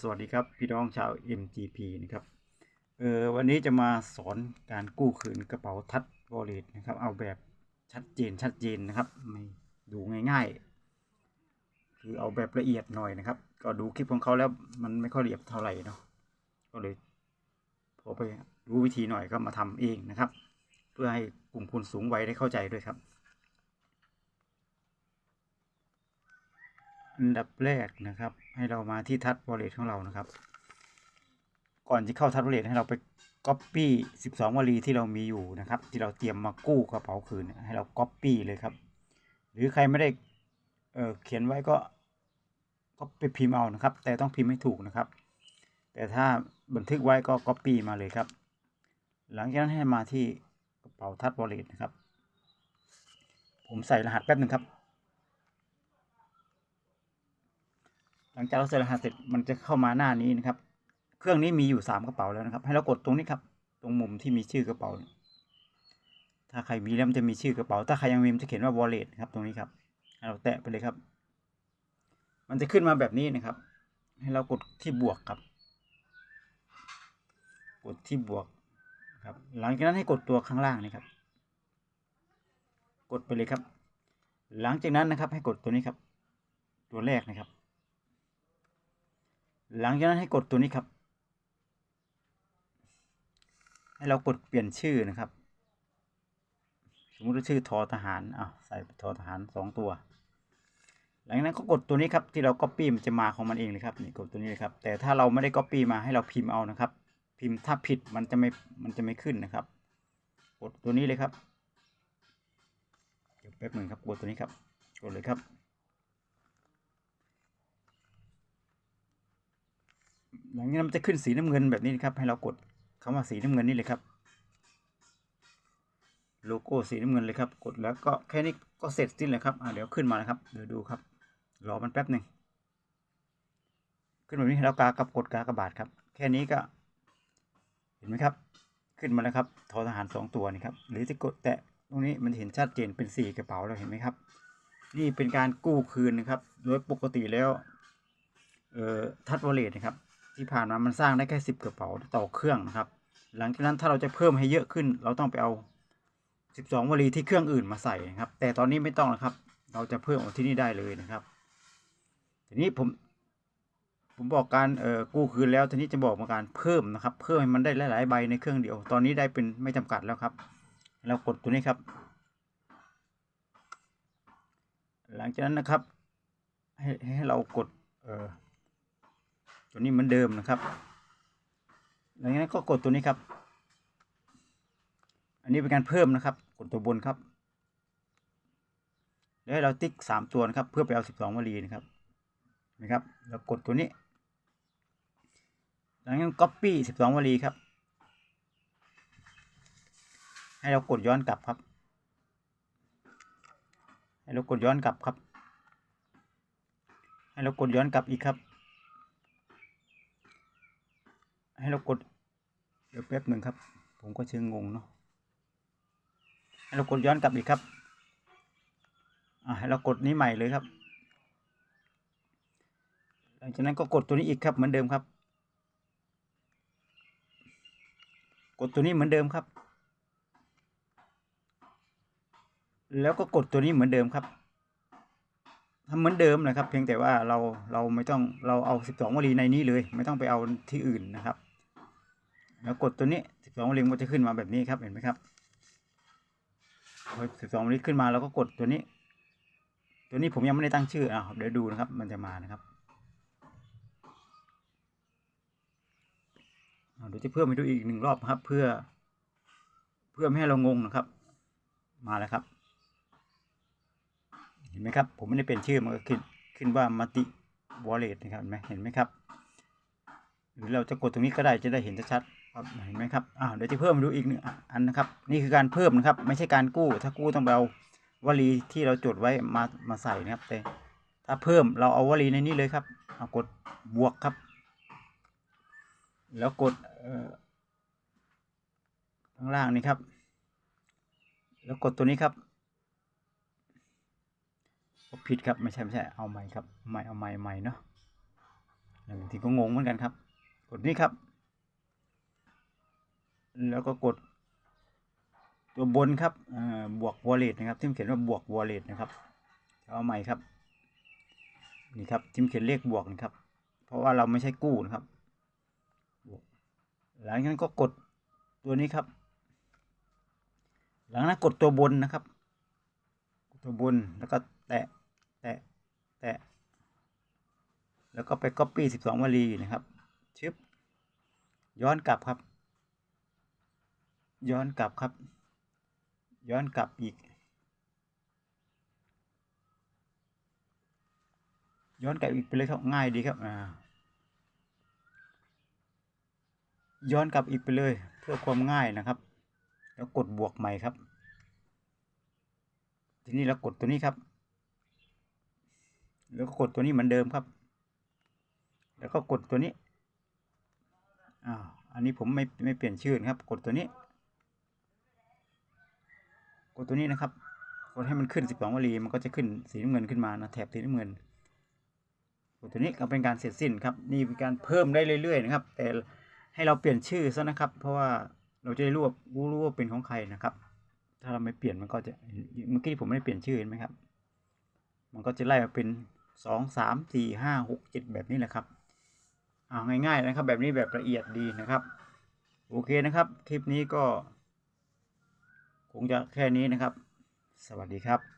สวัสดีครับ พี่น้องชาว MGP นะครับเออวันนี้จะมาสอนการกู้คืนกระเป๋าทัชวอลเล็ตนะครับ เอาแบบชัดเจนชัดเจนนะครับไม่ดูง่ายๆ คือเอาแบบละเอียดหน่อยนะครับ ก็ดูคลิปของเขาแล้วมันไม่ค่อยละเอียดเท่าไหร่เนาะก็เลยพอไปรู้วิธีหน่อยก็มาทำเองนะครับ เพื่อให้กลุ่มคนสูงวัยได้เข้าใจด้วยครับ อันดับแรกนะครับ ให้เรามาที่ทัชวอลเล็ตของเรานะครับ ก่อนที่เข้าทัชวอลเล็ตให้เราไป Copy 12วลีที่เรามีอยู่นะครับ ที่เราเตรียมมากู้กระเป๋าคืนให้เรา Copy เลยครับ หรือใครไม่ได้เเขียนไว้ก็ก็ไปพิมพ์เอานะครับ แต่ต้องพิมพ์ให้ถูกนะครับ แต่ถ้าบันทึกไว้ก็ Copy มาเลยครับ หลังจากนั้นให้มาที่กระเป๋าทัชวอลเล็ตนะครับ ผมใส่รหัสแป๊บหนึ่งครับ ห ลังจากเราใส่รหัสเสร็จมันจะเข้ามาหน้านี้นะครับ เครื่องนี้มีอยู่สามกระเป๋าแล้วนะครับ ให้เรากดตรงนี้ครับ ตรงมุมที่มีชื่อกระเป๋า ถ้าใครมีแล้วมันจะมีชื่อกระเป๋า ถ้าใครยังมีมันจะเขียนว่า wallet ครับตรงนี้ครับให้เราแตะไปเลยครับ มันจะขึ้นมาแบบนี้นะครับ ให้เรากดที่บวกครับ กดที่บวกครับ หลังจากนั้นให้กดตัวข้างล่างนี่ครับ กดไปเลยครับ หลังจากนั้นนะครับ ให้กดตัวนี้ครับ ตัวแรกนะครับ หลังจากนั้นให้กดตัวนี้ครับ ให้เรากดเปลี่ยนชื่อนะครับ สมมติว่าชื่อทอทหารอะใส่ทอทหารสองตัว หลังจากนั้นก็กดตัวนี้ครับที่เรา Copy มันจะมาของมันเองเลยครับนี่กดตัวนี้เลยครับ แต่ถ้าเราไม่ได้ Copy มาให้เราพิมพ์เอานะครับ พิมพ์ถ้าผิดมันจะไม่มันจะไม่ขึ้นนะครับ กดตัวนี้เลยครับเดี๋ยวแป๊บหนึ่งครับกดตัวนี้ครับกดเลยครับ หลังนั้มันจะขึ้นสีน้ำเงินแบบนี้นะครับ ให้เรากดคำว่าสีน้ำเงินนี่เลยครับ โลโก้สีน้ำเงินเลยครับ กดแล้วก็แค่นี้ก็เสร็จสิ้นแล้วครับอ่าเดี๋ยวขึ้นมานะครับเดี๋ยวดูครับ รอมันแป๊บหนึ่งขึ้นแบบนี้ให้เรากากับกดกากระบาดครับ แค่นี้ก็ เห็นไหมครับ ขึ้นมาแล้วครับทอทหารสองตัวนี่ครับหรือจะกดแตะตรงนี้มันเห็นชัดเจนเป็นสี่กระเป๋าแล้วเห็นไหมครับ นี่เป็นการกู้คืนนะครับ โดยปกติแล้วเอ่อทัชวอลเล็ตนะครับ ที่ผ่านมามันสร้างได้แค่สิบกระเป๋าต่อเครื่องนะครับ หลังจากนั้นถ้าเราจะเพิ่มให้เยอะขึ้น เราต้องไปเอาสิบสองวลีที่เครื่องอื่นมาใส่นะครับ แต่ตอนนี้ไม่ต้องนะครับ เราจะเพิ่มเอาที่นี่ได้เลยนะครับ ทีนี้ผมผมบอกการเอ่อกู้คืนแล้วทีนี้จะบอกมาการเพิ่มนะครับ เพิ่มให้มันได้หลาย ๆ ใบในเครื่องเดียว ตอนนี้ได้เป็นไม่จำกัดแล้วครับ เรากดตัวนี้ครับ หลังจากนั้นนะครับ ให้ให้เรากดเอ่อ ตัวนี้เหมือนเดิมนะครับหลังจากนั้นก็กดตัวนี้ครับ อันนี้เป็นการเพิ่มนะครับ กดตัวบนครับ แล้วให้เราติ๊กสามตัวนะครับ เพื่อไปเอาสิบสองวลีนะครับนะครับ แล้วกดตัวนี้หลังจากนั้น copy สิบสองวลีครับ ให้เรากดย้อนกลับครับ ให้เรากดย้อนกลับครับ ให้เรากดย้อนกลับอีกครับ ให้เรากดเดี๋ยวแป๊บหนึ่งครับ ผมก็เชิงงงเนาะให้เรากดย้อนกลับอีกครับอ่าให้เรากดนี้ใหม่เลยครับ หลังจากนั้นก็กดตัวนี้อีกครับเหมือนเดิมครับ กดตัวนี้เหมือนเดิมครับ แล้วก็กดตัวนี้เหมือนเดิมครับทำเหมือนเดิมนะครับ เพียงแต่ว่าเราเราไม่ต้องเราเอาสิบสองวลีในนี้เลย ไม่ต้องไปเอาที่อื่นนะครับ แล้วกดตัวนี้สิบสองวลีมันจะขึ้นมาแบบนี้ครับเห็นไหมครับพอสิบสองวลีขึ้นมาเราก็กดตัวนี้ ตัวนี้ผมยังไม่ได้ตั้งชื่ออ่าเดี๋ยวดูนะครับ มันจะมานะครับเดี๋ยวจะเพิ่มไปดูอีกหนึ่งรอบครับ เพื่อ เพื่อไม่ให้เรางงนะครับ มาแล้วครับ เห็นไหมครับ ผมไม่ได้เป็นชื่อมันก็ขึ้นขึ้นว่ามัติวอลเล็ตนะครับเห็นไหมเห็นไหมครับ หรือเราจะกดตรงนี้ก็ได้จะได้เห็นชัดๆ ครับเห็นไหมครับอ้าเดี๋ยวจะเพิ่มดูอีกหนึ่งอันนะครับ นี่คือการเพิ่มนะครับ ไม่ใช่การกู้ ถ้ากู้ต้องไปเอาวลีที่เราจดไว้มามาใส่นะครับ แต่ถ้าเพิ่มเราเอาวลีในนี้เลยครับเอากดบวกครับ แล้วกดข้างล่างนี่ครับ แล้วกดตัวนี้ครับผิดครับไม่ใช่ไม่ใช่เอาใหม่ครับใหม่เอาใหม่ใหม่เนาะบางทีก็งงเหมือนกันครับ กดนี้ครับ แล้วก็กด ตัวบนครับบวก wallet นะครับที่มันเขียนว่าบวก wallet นะครับเอาใหม่ครับนี่ครับที่มันเขียนเลขบวกนะครับ เพราะว่าเราไม่ใช่กู้นะครับ หลังจากนั้นก็กดตัวนี้ครับ หลังนั้นกดตัวบนนะครับ ตัวบนแล้วก็แตะแตะแตะแล้วก็ไป copy 12วลีนะครับชึบย้อนกลับครับ ย้อนกลับครับ ย้อนกลับอีก ย้อนกลับอีกไปเลยครับง่ายดีครับอ่าย้อนกลับอีกไปเลย เพื่อความง่ายนะครับ แล้วกดบวกใหม่ครับ ทีนี้เรากดตัวนี้ครับ แล้วก็กดตัวนี้เหมือนเดิมครับ แล้วก็กดตัวนี้อ้าวอันนี้ผมไม่ไม่เปลี่ยนชื่อนะครับ กดตัวนี้ กดตัวนี้นะครับ กดให้มันขึ้น 12วลีมันก็จะขึ้นสีน้ำเงินขึ้นมานะแถบสีน้ำเงินกดตัวนี้ก็เป็นการเสร็จสิ้นครับ นี่เป็นการเพิ่มได้เรื่อยๆนะครับ แต่ให้เราเปลี่ยนชื่อซะนะครับ เพราะว่าเราจะได้รู้ว่ารู้รู้ว่าเป็นของใครนะครับ ถ้าเราไม่เปลี่ยนมันก็จะเมื่อกี้ผมไม่ได้เปลี่ยนชื่อเห็นไหมครับ มันก็จะไล่มาเป็นสองสามสี่ห้าหกเจ็ดแบบนี้แหละครับเอาง่ายๆนะครับ แบบนี้แบบละเอียดดีนะครับ โอเคนะครับ คลิปนี้ก็ คงจะแค่นี้นะครับ สวัสดีครับ